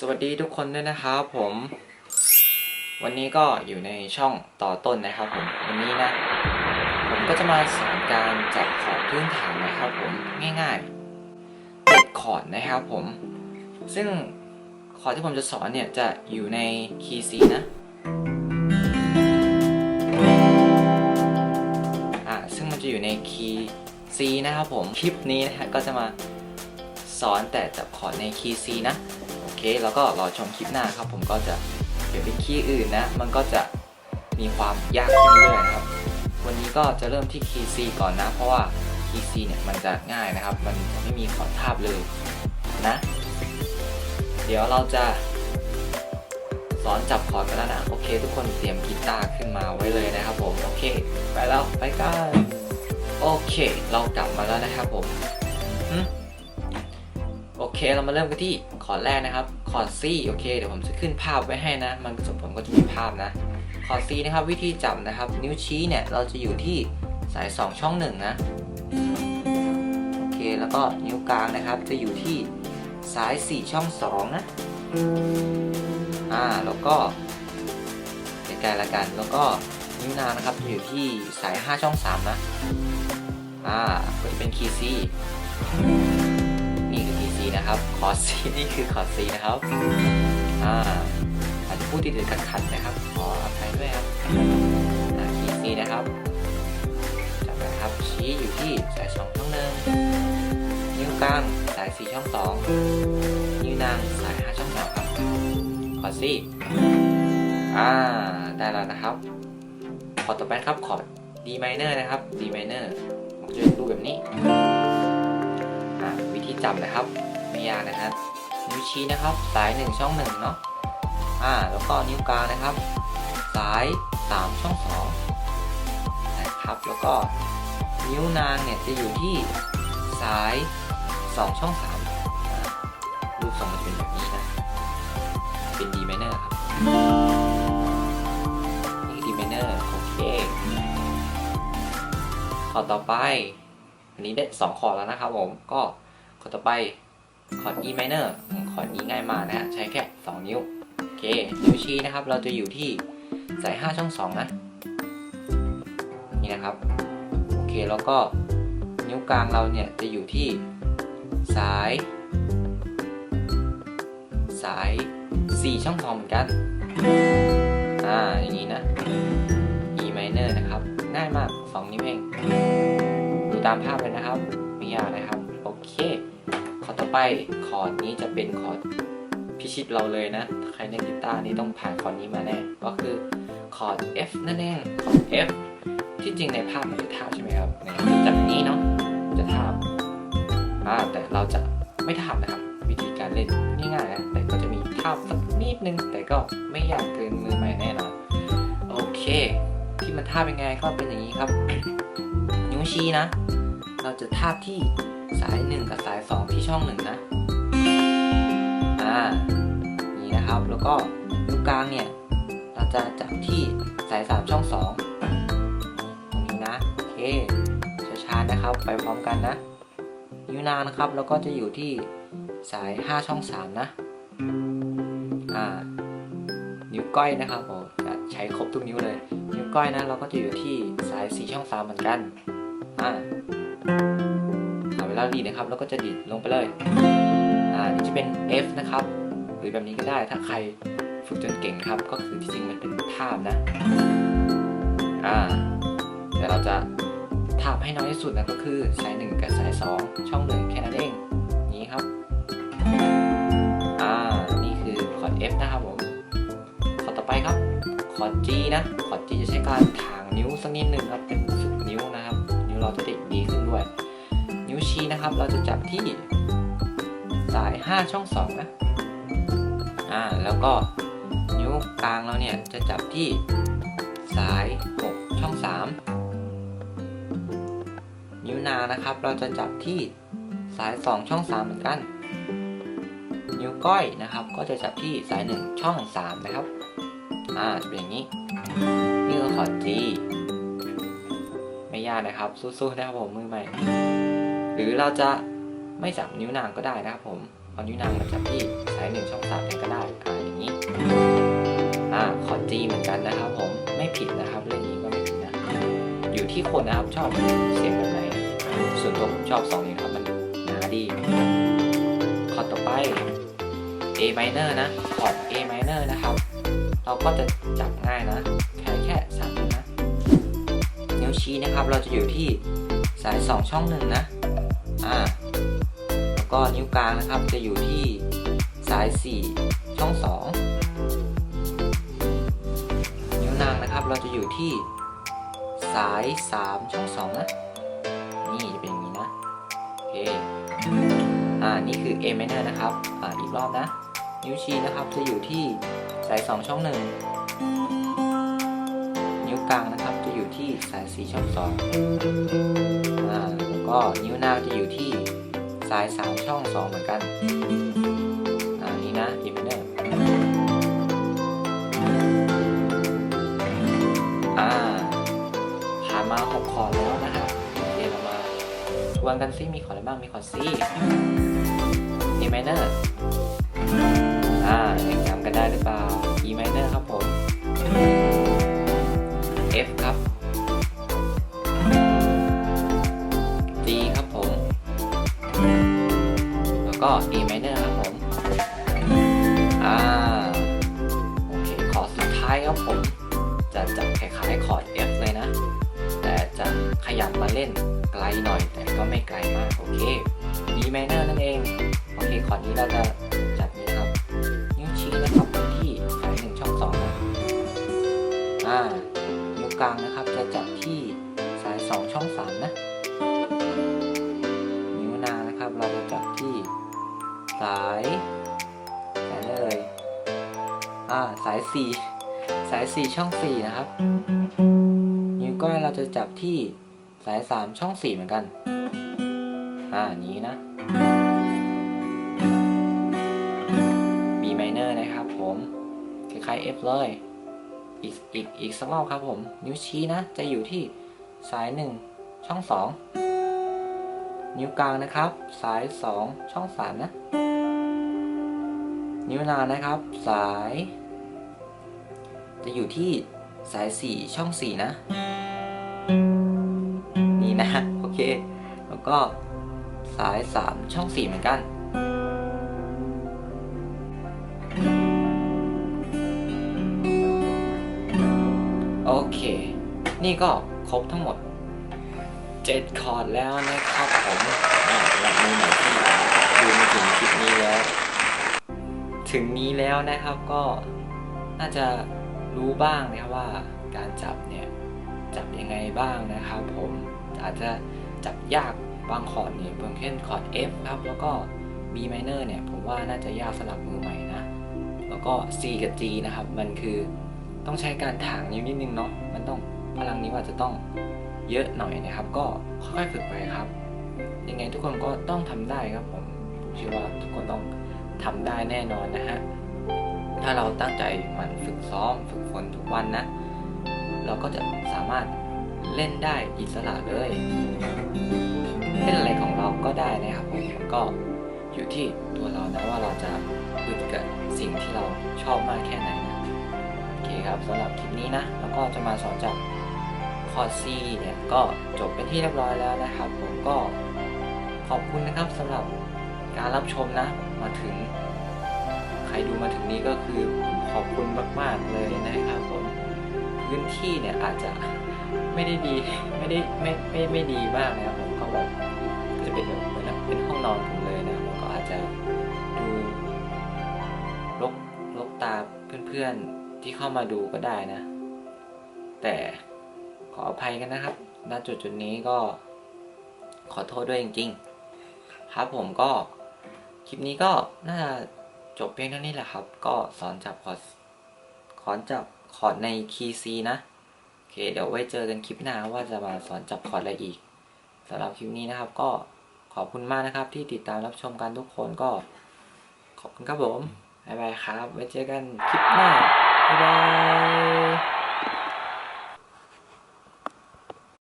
สวัสดีทุกคนด้วยนะครับผม วันนี้ก็อยู่ในช่องต่อต้นนะครับผมวันนี้นะ ผมก็จะมาสอนการจับคอดพื้นฐานนะครับผมง่ายๆเจ็ดคอดนะครับผม ซึ่งคอดที่ผมจะสอนเนี่ยจะอยู่ในคีย์ C นะอ่าซึ่งมันจะอยู่ในคีย์ C นะครับผมคลิปนี้นะฮะก็จะมาสอนแต่จับคอดในคีย์ C นะ เค แล้วก็รอชมคลิปหน้าครับ ผมก็จะเปลี่ยนเป็นคีย์อื่นนะ มันก็จะมีความยากขึ้นเรื่อยๆนะครับ วันนี้ก็จะเริ่มที่คีย์ C ก่อนนะ เพราะว่าคีย์ C เนี่ยมันจะง่ายนะครับ มันไม่มีขอร์ดทาบเลยนะ เดี๋ยวเราจะสอนจับคอร์ดกันแล้วนะ โอเค ทุกคนเตรียมกีตาร์ขึ้นมาไว้เลยนะครับผม โอเค ไปแล้ว ไปกัน โอเค เรากลับมาแล้วนะครับผม โอเคเรามาเริ่มกันที่คอร์ดแรกนะครับคอร์ด C โอเคเดี๋ยวผมจะขึ้นภาพไว้ให้นะ มันสมผลก็จะมีภาพนะคอร์ด C นะครับวิธีจับนะครับ นิ้วชี้เนี่ยเราจะอยู่ที่สาย 2 ช่อง 1 นะโอเคแล้วก็นิ้วกลางนะครับ จะอยู่ที่สาย 4 ช่อง 2 นะอ่าแล้วก็ใกล้ๆละกัน แล้วก็นิ้วนางนะครับจะอยู่ที่สาย 5 ช่อง 3 นะอ่าก็จะเป็นคีย์ C นี่คือ PC นะครับ คอร์ด C นี่คือคอร์ด C นะครับ อ่าอาจจะพูดติดๆขัดๆนะครับ ขออภัยด้วยครับคีย์ C นะครับจับนะครับ ชี้อยู่ที่สายสองช่องหนึ่งนิ้วกลางสายสี่ช่องสองนิ้วนางสายห้าช่องสองครับ คอร์ด C อ่า ได้แล้วนะครับ คอร์ดต่อไปครับ คอร์ด D minor นะครับ D minor ผมจะดูปแบบนี้อะวิธีจับนะครับ ไม่ยากนะครับนิ้วชี้นะครับ สาย 1 ช่อง1เนาะอ่าแล้วก็นิ้วกลางนะครับ สาย 3 ช่อง2นะครับแล้วก็นิ้วนางเนี่ยจะอยู่ที่สาย 2 ช่อง3รูปทรงมันจะเป็นแบบนี้นะ เป็น D minor ครับนี่คือ D minor โอเคขอต่อไป อันนี้ได้2คอร์ดแล้วนะครับผมก็คอดต่อไป คอร์ด E minor คอร์ดนี้ง่ายมากนะฮะใช้แค่ 2 นิ้ว โอเค นิ้วชี้นะครับ เราจะอยู่ที่สาย 5 ช่อง 2 นะ นี่นะครับ โอเค แล้วก็นิ้วกลางเราเนี่ยจะอยู่ที่สาย สาย 4 ช่อง 2 เหมือนกัน อ่า อย่างนี้นะ E minor นะครับ ง่ายมาก 2 นิ้วเอง ดูตามภาพเลยนะครับ ไม่ยากนะครับ โอเค ไปคอร์ดนี้จะเป็นคอร์ดพิชิตเราเลยนะ ใครเล่นกีตาร์นี่ต้องผ่านคอร์ดนี้มาแน่ ก็คือคอร์ด F นั่นเองคอร์ด F ที่จริงในภาพมันจะท่าใช่ไหมครับในจับอย่างนี้เนาะจะท่าแต่เราจะไม่ท่านะครับ วิธีการเล่นง่ายๆนะแต่ก็จะมีท่าบสักนิดนึง แต่ก็ไม่ยากเกินมือใหม่แน่นอนโอเค ที่มันท่าบยังไงก็เป็นอย่างนี้ครับ นิ้วชี้นะ เราจะท่าที่ สาย 1 กับสาย 2 ที่ช่อง 1 นะ อ่า นี่นะครับ แล้วก็นิ้วกลางเนี่ย เราจะจับที่สาย 3 ช่อง 2 ตรงนี้นะ โอเคช้าๆนะครับ ไปพร้อมกันนะนิ้วนางนะครับ แล้วก็จะอยู่ที่สาย 5 ช่อง 3 นะ อ่า นิ้วก้อยนะครับผมจะใช้ครบทุกนิ้วเลย นิ้วก้อยนะ เราก็จะอยู่ที่สาย 4 ช่อง 3 เหมือนกัน อ่า อ่าเวลาดีนะครับ แล้วก็จะดีดลงไปเลย อ่านี่จะเป็น F นะครับ หรือแบบนี้ก็ได้ ถ้าใครฝึกจนเก่งครับ ก็คือที่จริงมันเป็นทาบนะ อ่า แต่เราจะทาบให้น้อยที่สุดนะก็คือสาย1กับสาย2ช่อง1แค่นั้นเอง นี้ครับ อ่า นี่คือคอร์ด F นะครับผม คอร์ดต่อไปครับ คอร์ด G นะ คอร์ด G จะใช้การถางนิ้วสักนิดหนึ่งครับ เป็นฝึกนิ้วนะครับ นิ้วเราจะได้ดีขึ้นด้วย วชี้นะครับ เราจะจับที่สาย 5 ช่อง 2 นะ อ่า แล้วก็นิ้วกลางเราเนี่ยจะจับที่สาย 6 ช่อง 3 นิ้วนางนะครับ เราจะจับที่สาย 2 ช่อง 3 เหมือนกัน นิ้วก้อยนะครับ ก็จะจับที่สาย 1 ช่อง 3 นะครับ อ่า จะเป็นอย่างนี้ นี่คือคอร์ด G ไม่ยากนะครับ สู้ๆนะครับผมมือใหม่ หรือเราจะไม่จับนิ้วนางก็ได้นะครับผมเอานิ้วนางมาจับที่สายหนึ่งช่องสามก็ได้อ่าอย่างนี้อ่าคอร์ด G เหมือนกันนะครับผมไม่ผิดนะครับเรื่องนี้ก็ไม่ผิดนะอยู่ที่คนนะครับชอบเสียงแบบไหนส่วนตัวผมชอบสองนี้ครับมันหนาดีคอร์ดต่อไป A minor นะคอร์ด A minor นะครับ เราก็จะจับง่ายนะแค่แค่สามนิ้วนะนิ้วชี้นะครับเราจะอยู่ที่สาย 2 ช่องหนึ่งนะ อ่าแล้วก็นิ้วกลางนะครับจะอยู่ที่สาย 4 ช่อง 2 นิ้วนางนะครับเราจะอยู่ที่สาย 3 ช่อง 2 นะ นี่จะเป็นอย่างนี้นะ โอเค อ่า นี่คือ A minor นะครับ อ่า อีกรอบนะ นิ้วชี้นะครับจะอยู่ที่สาย 2 ช่อง 1 นิ้วกลางนะครับจะอยู่ที่สาย 4 ช่อง2อ่าแล้วก็ นิ้วนางจะอยู่ที่สาย3ช่อง2เหมือนกันอ่านี่นะ E minor อ่าผ่านมา6คอร์ดแล้วนะครับโอเคเรามาทวนกันซิมีคอร์ดอะไรบ้าง มีคอร์ด C A minor อ่ายังจำกันได้หรือเปล่า ก็ A minor ครับผม อ่า โอเค คอร์ดสุดท้ายครับผม จะจับคล้ายๆคอร์ด F เลยนะ แต่จะขยับมาเล่นไกลหน่อย แต่ก็ไม่ไกลมาก โอเค B minor นั่นเอง โอเค คอร์ดนี้เราจะจับนี้ครับ นิ้วชี้นะครับที่สายหนึ่งช่องสองนะอ่า นิ้วกลางนะครับจะจับที่สายสองช่องสามนะาสายสี่สายสี่ช่องสี่นะครับ นิ้วก้อยเราจะจับที่สายสามช่องสี่เหมือนกัน อ่านี้นะ B minor นะครับผมคล้ายๆ F เลย อีกอีกอีกสักรอบครับผม นิ้วชี้นะ จะอยู่ที่สาย 1 ช่อง 2 นิ้วกลางนะครับ สาย 2 ช่อง 3 นะ นิ้วนางนะครับ สาย จะอยู่ที่สาย 4 ช่อง 4 นะ นี่นะ โอเค แล้วก็สาย 3 ช่อง 4 เหมือนกันโอเค นี่ก็ครบทั้งหมด 7 คอร์ดแล้วนะครับผมสำหรับมือใหม่ที่ดูมาถึงคลิปนี้แล้ว ถึงนี้แล้วนะครับก็น่าจะ รู้บ้างนะครับว่าการจับเนี่ยจับยังไงบ้างนะครับผมอาจจะจับยากบางคอร์ดเนี่ยเพิ่มเช่นคอร์ด F ครับแล้วก็ B minor เนี่ยผมว่าน่าจะยากสำหรับมือใหม่นะ แล้วก็ C กับ G นะครับ มันคือต้องใช้การถางนิ้วนิดนึงเนาะมันต้องพลังนิ้วอาจจะต้องเยอะหน่อยนะครับ ก็ค่อยๆฝึกไปครับ ยังไงทุกคนก็ต้องทำได้ครับผมผมเชื่อว่าทุกคนต้องทำได้แน่นอนนะฮะ ถ้าเราตั้งใจมันฝึกซ้อมฝึกฝนทุกวันนะ เราก็จะสามารถเล่นได้อิสระเลย เล่นอะไรของเราก็ได้นะครับผมก็อยู่ที่ตัวเรานะว่าเราจะอึดกับสิ่งที่เราชอบมากแค่ไหนนะโอเคครับสำหรับคลิปนี้นะแล้วก็จะมาสอนจับคอร์ด C เนี่ยก็จบเป็นที่เรียบร้อยแล้วนะครับ ผมก็ขอบคุณนะครับสำหรับการรับชมนะมาถึง ใครดูมาถึงนี้ก็คือผมขอบคุณมาก ๆ เลยนะครับผมพื้นที่เนี่ยอาจจะไม่ได้ดีไม่ได้ไม่ไม่ไม่ดีมากนะครับผมก็แบบก็จะเป็นแบบเหมือนเป็นห้องนอนผมเลยนะแล้วก็อาจจะดูลกลกตาเพื่อนๆที่เข้ามาดูก็ได้นะ แต่ขออภัยกันนะครับณจุดจุดนี้ก็ขอโทษด้วยจริง ๆ ครับผมก็คลิปนี้ก็น่า จบเพียงเท่านี้แหละครับ ก็สอนจับคอร์ดคอนจับคอร์ดในคีย์ C นะ โอเค เดี๋ยวไว้เจอกันคลิปหน้าว่าจะมาสอนจับคอร์ดอะไรอีกสำหรับคลิปนี้นะครับ ก็ขอบคุณมากนะครับ ที่ติดตามรับชมกันทุกคนก็ ขอบคุณครับผมบ๊ายบายครับ ไว้เจอกันคลิปหน้าบ๊ายบาย